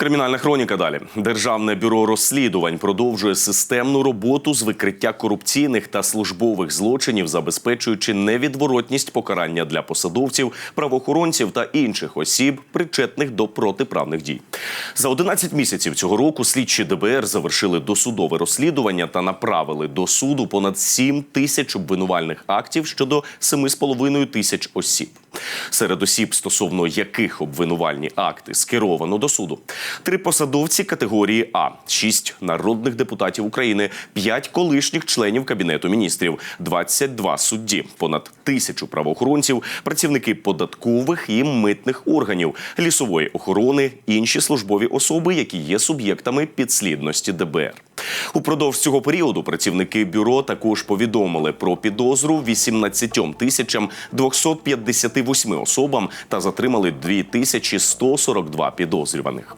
Кримінальна хроніка далі. Державне бюро розслідувань продовжує системну роботу з викриття корупційних та службових злочинів, забезпечуючи невідворотність покарання для посадовців, правоохоронців та інших осіб, причетних до протиправних дій. За 11 місяців цього року слідчі ДБР завершили досудове розслідування та направили до суду понад 7 тисяч обвинувальних актів щодо 7,5 тисяч осіб. Серед осіб, стосовно яких обвинувальні акти скеровано до суду, три посадовці категорії А, шість народних депутатів України, п'ять колишніх членів кабінету міністрів, 22 судді, понад тисячу правоохоронців, працівники податкових і митних органів, лісової охорони, інші службові особи, які є суб'єктами підслідності ДБР. Упродовж цього періоду працівники бюро також повідомили про підозру 18 тисячам 258 особам та затримали 2142 підозрюваних.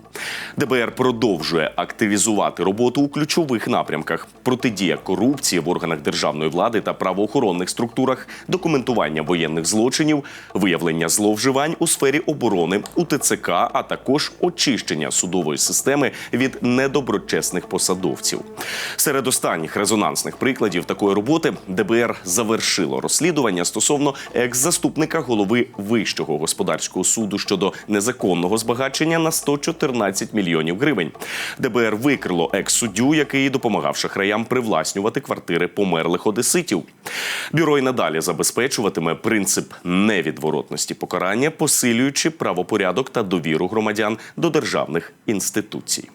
ДБР продовжує активізувати роботу у ключових напрямках: протидія корупції в органах державної влади та правоохоронних структурах, документування воєнних злочинів, виявлення зловживань у сфері оборони, у ТЦК, а також очищення судової системи від недоброчесних посадовців. Серед останніх резонансних прикладів такої роботи ДБР завершило розслідування стосовно екс-заступника голови Вищого господарського суду щодо незаконного збагачення на 114 мільйонів гривень. ДБР викрило екс-суддю, який допомагав шахраям привласнювати квартири померлих одеситів. Бюро й надалі забезпечуватиме принцип невідворотності покарання, посилюючи правопорядок та довіру громадян до державних інституцій.